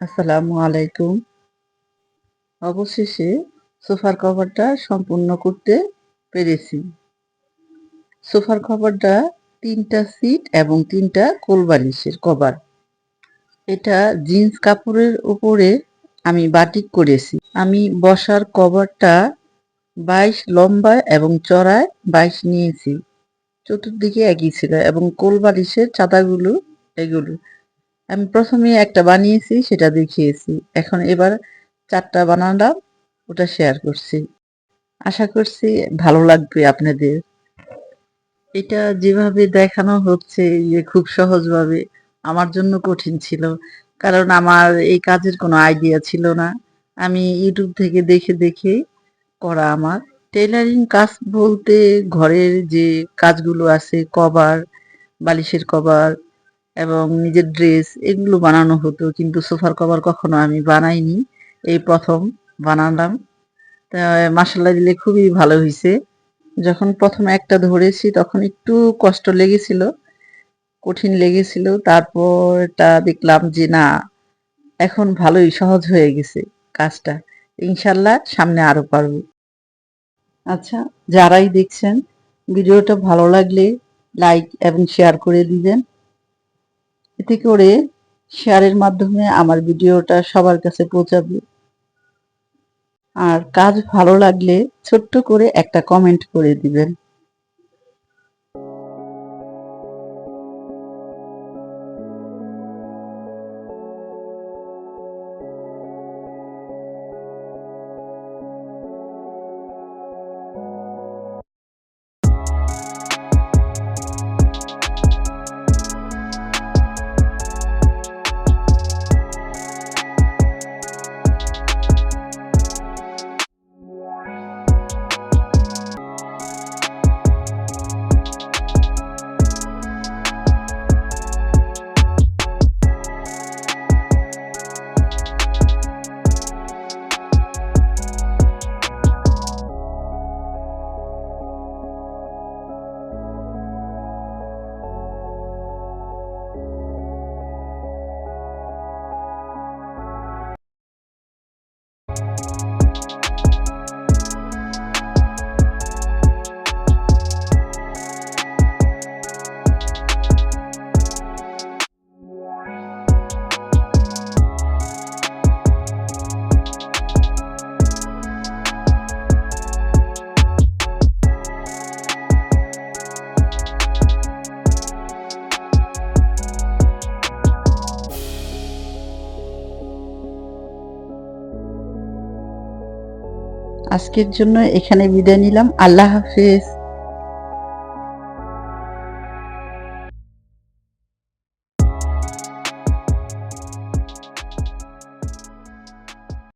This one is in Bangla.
আসসালামু আলাইকুম। অবশেষে সোফার কভারটা সম্পূর্ণ করতে পেরেছি। সোফার কভারটা তিনটা সিট এবং তিনটা কোলবালিশের কভার। এটা জিন্স কাপড়ের উপরে আমি বাটিক করেছি। আমি বসার কভারটা বাইশ লম্বা এবং চড়ায় বাইশ নিয়েছি। চতুর্দিকে একই ছিল এবং কোলবালিশের চাঁদাগুলো এগুলো। আমি প্রথমে একটা বানিয়েছি, সেটা দেখিয়েছি। এখন এবার চারটা বানালাম, ওটা শেয়ার করছি। আশা করছি ভালো লাগবে আপনাদের। এটা যেভাবে দেখানো হচ্ছে যে খুব সহজভাবে, আমার জন্য কঠিন ছিল। কারণ আমার এই কাজের কোনো আইডিয়া ছিল না। আমি ইউটিউব থেকে দেখে দেখে করা আমার। টেলারিং কাজ বলতে ঘরের যে কাজগুলো আছে, কভার, বালিশের কভার এবং নিজের ড্রেস এগুলো বানানো হতো, কিন্তু সোফার কভার কখনো আমি বানাইনি। এই প্রথম বানালাম। তা মাসাল্লা দিলে খুবই ভালো হয়েছে যখন প্রথম একটা ধরেছি, তখন একটু কষ্ট লেগেছিল, কঠিন লেগেছিল। তারপর এটা দেখলাম যে, না, এখন ভালোই সহজ হয়ে গেছে কাজটা। ইনশাল্লাহ সামনে আরও পারব। আচ্ছা যারাই দেখছেন, ভিডিওটা ভালো লাগলে লাইক এবং শেয়ার করে দিবেন। এতে করে শেয়ারের মাধ্যমে আমার ভিডিওটা সবার কাছে পৌঁছাবে। আর কাজ ভালো লাগলে ছোট্ট করে একটা কমেন্ট করে দিবেন। আজকের জন্য এখানে বিদায় নিলাম। আল্লাহ হাফেজ।